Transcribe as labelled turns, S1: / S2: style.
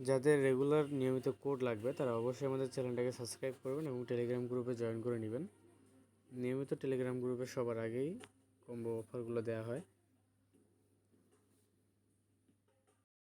S1: যাদের রেগুলার নিয়মিত কোড লাগবে, তারা অবশ্যই আমাদের চ্যানেলটাকে সাবস্ক্রাইব করবেন এবং টেলিগ্রাম গ্রুপে জয়েন করে নেবেন। নিয়মিত টেলিগ্রাম গ্রুপে সবার আগেই কম্বো অফারগুলো দেওয়া হয়।